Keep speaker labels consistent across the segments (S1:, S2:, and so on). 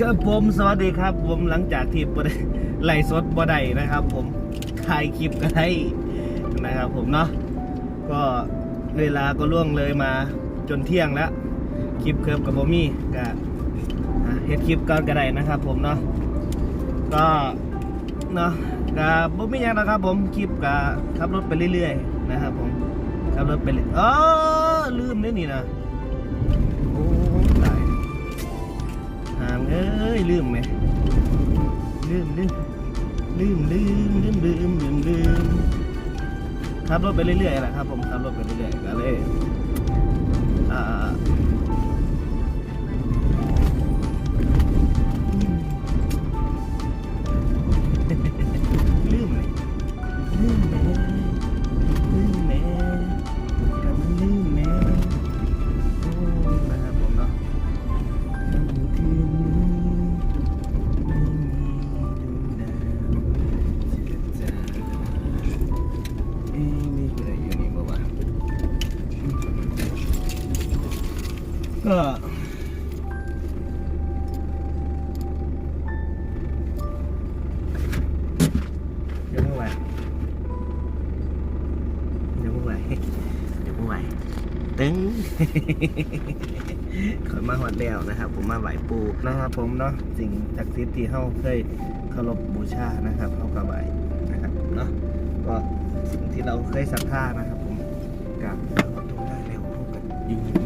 S1: ครับผมสวัสดีครับ ผมหลังจากที่ไล่สดบ่ได้นะครับ ผมถ่ายคลิปก็ได้นะครับผมเนาะก็เวลาก็ล่วงเลยมาจนเที่ยงแล้ว คลิปเคิร์ฟกับโบมี่ก็เฮ็ดคลิปก่อนก็ได้นะครับ ผมเนาะก็เนาะก็บ่มีหยังนะครับ ผมคลิปก็ขับรถไปเรื่อยๆนะครับ ผมขับรถไปเรื่อยอ๋อลืมเด้นี่นะามเอ้ยลืมไหมลืมลืมลืมลืมลืมลืมลืมลืมขับรถไปเรื่อยๆแหละครับ ผมขับรถไปเรื่อยๆก็เลยอ่า ก็เดี๋ยวเมื่อไหร่เดี๋ยวเมื่อไหร่เดี๋ยวเมื่อไหร่ตึ้งขอยมาหอดแล้วนะครับ ผมมาไหวปูนะครับ ผมเนาะสิ่งศักดิ์สิทธิ์ที่เฮาเคยเคารพบูชานะครับเฮาก็ไหวนะครับเนาะก็สิ่งที่เราเคยศรัทธานะครับ ผมกับขอโทษได้แล้วเฮาก็อยู่กันเด้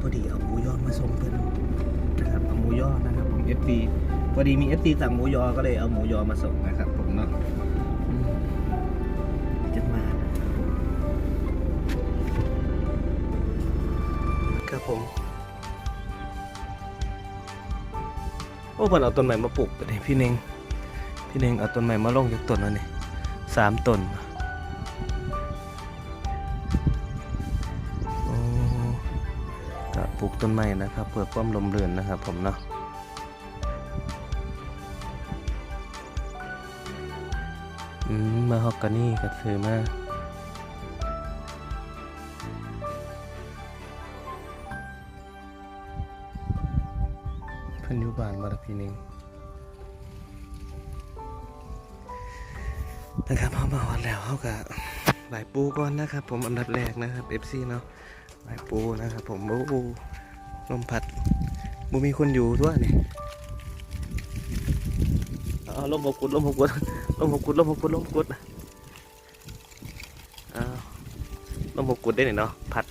S1: พอดีเอาหมูยอมาส่งเพิ่อนนะครับเอาหมูยอนะครับ ผม FT พอดีมี FT สั่งหมูยอก็เลยเอาหมูยอมาส่งนะครับ ผมเนาะจะมานะครับผมโอ้เพิ่นเอาต้นใหม่มาปลูกไปเลยพี่เน่งพี่เน่งเอาต้นใหม่มาลงจากต้นแล้วนี่สามต้นโอ้ ปลูกต้นไม้นะครับ เพื่อความลมเรือนนะครับ ผมเนาะอืมมาฮอกกานี่ก็ซื้อมาเพิ่นอยู่บ้านมาล้วพี่หนึงนะครับเขามาวันแล้วเขาก็ไหวปูก่อนนะครับ ผมอันดับแรกนะครับ FC เนาะไหวปูนะครับ ผมโอ้ ลมพัดบ่มีคนอยู่ด้วยนี่เอาลมหกุดลมหกุดลมหกุดลมหกุดลมบกุดอ้าวลมบกุดได้ไหนเนาะ พัด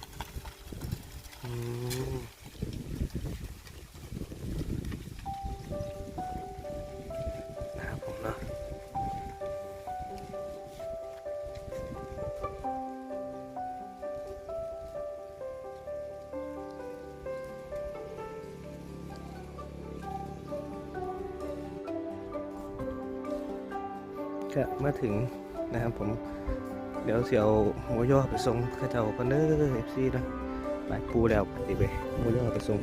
S1: ก็มาถึงนะครับผม เดี๋ยวเสียวหมูยอไปส่งข้าเจ้ากันเด้อเอฟซีนะไปปูแล้วปฏิไปหมูยอไปส่ง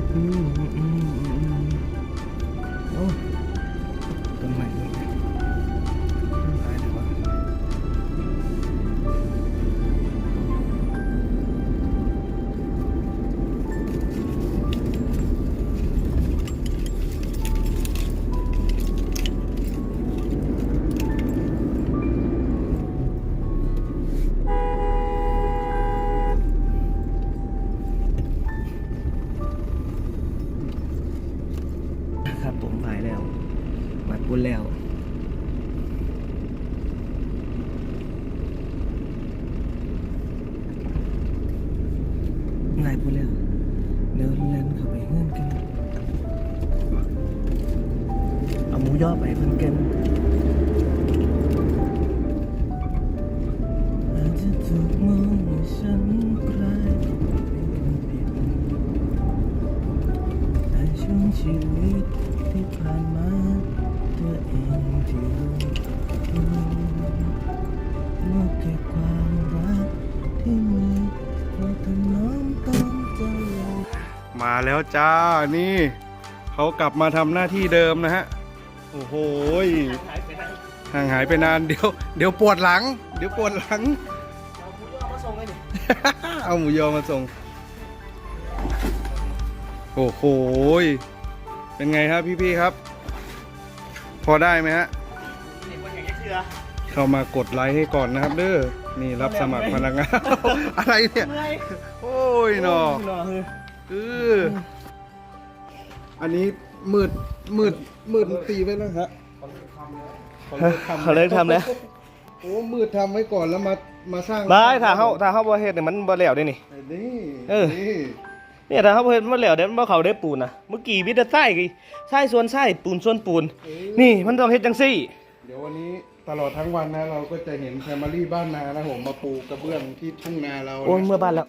S1: mm -hmm. ง่ายปุ้นแล้วเดินแลนเข้าไปเงื่อนกัน เอาหมูย่อไปเพิ่นกัน
S2: มาแล้วจ้านี่เขากลับมาทำหน้าที่เดิมนะฮะ โอ้โหย
S1: หายไปไหน
S2: ห่างหายไปนานเดี๋ยว เดี๋ยวปวดหลัง เดี๋ยวปวดหลัง
S1: เอาผู้ย่อมาส่งเลยดิ
S2: เอาหมูยอมาส่ง โอ้โหยเป็นไงครับพี่ๆครับ พอได้ไหมฮะ
S1: นี่คนอย่างนี้เชื่อ
S2: เข้ามากดไลค์ให้ก่อนนะครับ เด้อนี่รับสมัครพนักงานอะไรเนี่ย
S1: เมื่อย
S2: โอ้ยหนอ
S1: หนอคือ
S2: เอออันนี้มืดมืดมืดตีไว้แล้วฮะ
S1: เขาเลิกทำแล้ว
S2: โอ้มืดทำไว้ก่อนแล้วมามาสร้าง
S1: ได้ถ้าเขาถ้าเขาบ่เฮ็ดเนี่ยมันบ่แล้วเด้นี่
S2: นี่
S1: เออ
S2: นี่
S1: เนี่ยถ้าเขาบ่เฮ็ดมันแล้วเด้มันบ่เข้าได้ปูนนะเมื่อกี้มีแต่ทรายกี่ทรายส่วนทรายปูนส่วนปูน นี่มันต้องเฮ็ดจังซี่
S2: เดี๋ยววันนี้ตลอดทั้งวันนะเราก็จะเห็นแฟมิลี่บ้านนานะผมมาปูกระเบื้องที่ทุ่งนาเรานะ
S1: โอ้ยเมื่อบ้านแล้ว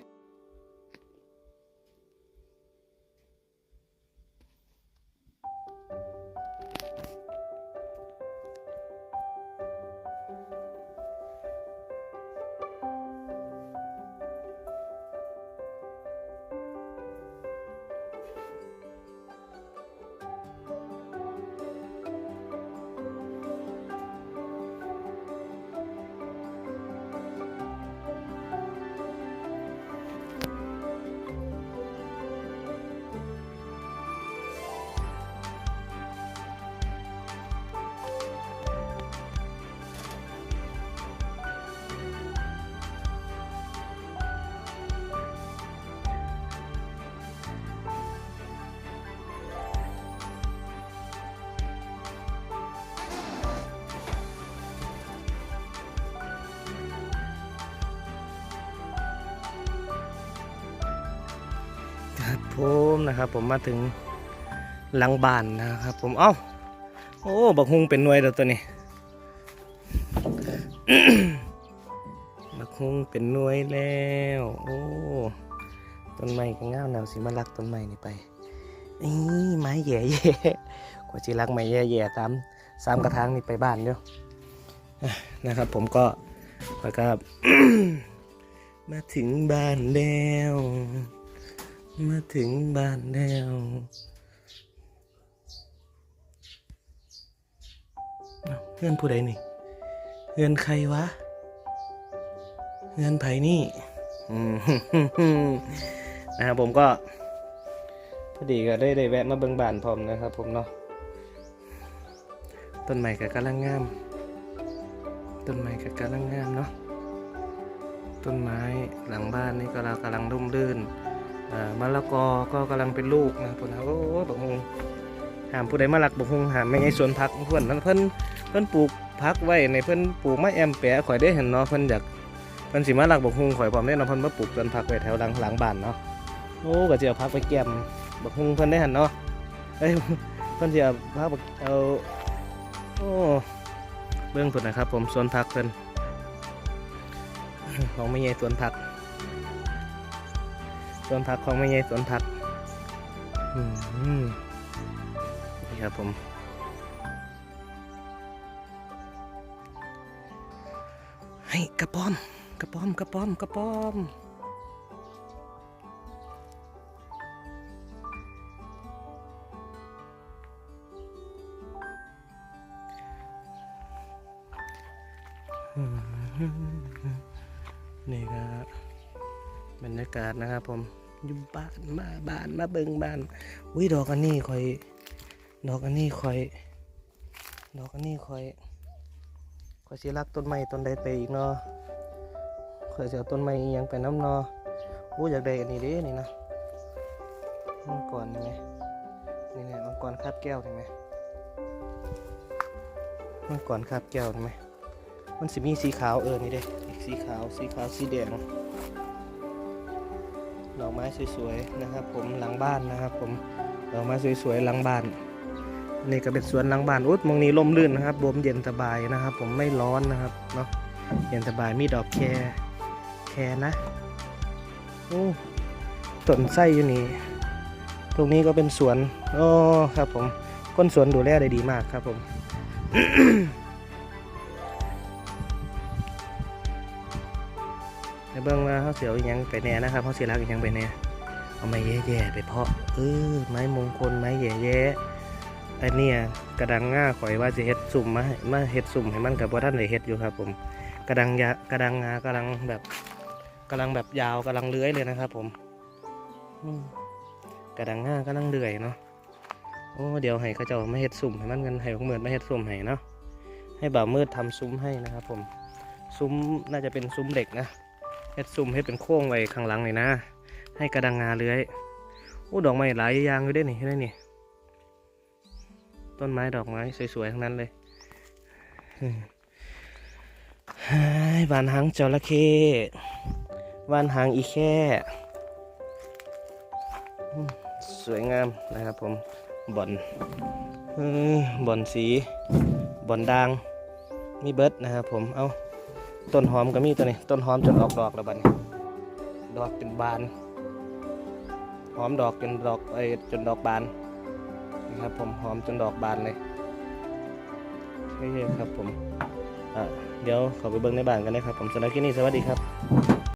S1: ครับผมนะครับ ผมมาถึงหลังบ้านนะครับ ผมเอ้าโอ้บักฮุงเป็นหน่วยแล้วตัวนี้บักฮุงเป็นหน่วยแล้ว โอ้ต้นไม้ก็งามแนวสิมาลักต้นไม้นี่ไปนี่ไม้แย่แย่ๆกว่าจิรักไม้แย่แย่ๆตามสามกระถางนี่ไปบ้านเดียวอะนะครับ ผมก็แล้วก็มาถึงบ้านแล้ว มาถึงบ้านแล้วเอ้าเพื่อนผู้ใดนี่เพื่อนใครวะเพื่อนไผ่นี่นะครับผมก็พอดีก็ได้ได้แวะมาเบิ่งบ้านพร้อมนะครับ ผมเนาะต้นไม้ก็กำลังงาม ต้นไม้ก็กำลังงามเนาะต้นไม้หลังบ้านนี่ก็กำลังร่มรื่น มะละกอก็กำลังเป็นลูกนะพุ่นนะโอ้บักฮงหามผู้ใดมาลักบักฮงหามไม่ไงสวนผักเพื่อนนั้นเพิ่นเพิ่นปลูกผักไว้ในเพิ่นปลูกไม้แอมแปะข่อยได้เห็นเนาะเพิ่นอยากเพิ่นสิมาลักบักฮงข่อยพร้อมได้เนาะเพิ่นมาปลูกสวนผักไว้แถวหลังหลังบ้านเนาะโอ้ก็สิเอาผักไปแกมบักฮงเพิ่นได้เห็นเนาะเอ้ยเพิ่นสิเอาผักเอาโอ้เบิ่งพุ่นนะครับผมสวนผักเพิ่นของไม่ใหญ่สวนผัก วนผักของไม่ใหญ่สวนผักนี่ครับผมให้กระป้อม กระป้อม กระป้อม กระป้อมอืมนี่ครับบรรยากาศนะครับผม อยู่บ้านมาบ้านมาเบิ่งบ้านอุ้ยดอกอันนี้คอย ดอกอันนี้คอย ดอกอันนี้คอยคอยสิรักต้นไม้ต้นใดไปอีกเนาะคอยจะเอาต้นไม้อยังไปน้ำเนาะอู้อยากได้อันนี้เด้นี่นะมังกรนี่ไหมนี่เนี่ยมังกรคาบแก้วนี่ไหมมังกรคาบแก้วนี่ไหมมันสิมีสีขาวเออนี่เด้อีกสีขาวสีขาวสีแดง ดอกไม้สวยๆนะครับ ผมหลังบ้านนะครับ ผมดอกไม้สวยๆหลังบ้าน นี่ก็เป็นสวนหลังบ้านอุ๊ยมองนี้ลมลื่นนะครับลมเย็นสบายนะครับ ผมไม่ร้อนนะครับเนาะเย็นสบายมีดอกแครแครนะโอ้ต้นไส้อยู่นี่ตรงนี้ก็เป็นสวนโอ้ครับ ผมคนสวนดูแลได้ดีมากครับผม ในเบื้องว่าเขาเสียวยังไปแน่นะครับเขาเสียรักยังไปแน่เอาไม้แย่ๆไปเพาะเออไม้มงคลไม้แย่ๆไอเนี่กระดังง่าข่อยว่าจะเฮ็ดสุ่มมาให้มาเฮ็ดสุ่มให้มันกับว่าท่านเฮ็ดอยู่ครับ ผม กระดังยากระดังงากำลังแบบกำลังแบบยาวกำลังเลื้อยเลยนะครับ ผมกระดังง่ากำลังเลื่อยเนาะโอ้เดี๋ยวให้เขาเจ้ามาเฮ็ดสุ่มให้มันกันให้พวกเหมือนมาเฮ็ดสุ่มให้เนาะให้บ่าวมืดทำซุ้มให้นะครับ ผม ซุ้มน่าจะเป็นซุ้มเหล็กนะ เฮ็ดซุ้มให้เป็นโค้งไว้ข้างหลังเลยนะ ให้กระดังงาเลื้อยโอ้ดอกไม้หลายอย่างอยู่เด้นี่เห็นไหมนี่ต้นไม้ดอกไม้สวยๆทั้งนั้นเลยอืมเฮ้ยบานหางจระเข้บานหางอีแค่สวยงามนะครับผมบอนบอนสีบอนด่างมีเบิร์ดนะครับผมเอา ต้นหอมก็มีตัวนี้ ต้นหอมจนออกดอกแล้วบัดนี้ ดอกเป็นบาน หอมดอกจนดอกไอ้จนดอกบานนะครับผมหอมจนดอกบานเลยนี่ครับผมอะเดี๋ยวขอไปเบิ้งในบ้านกันนะครับผมสำหรับที่นี่สวัสดีครับ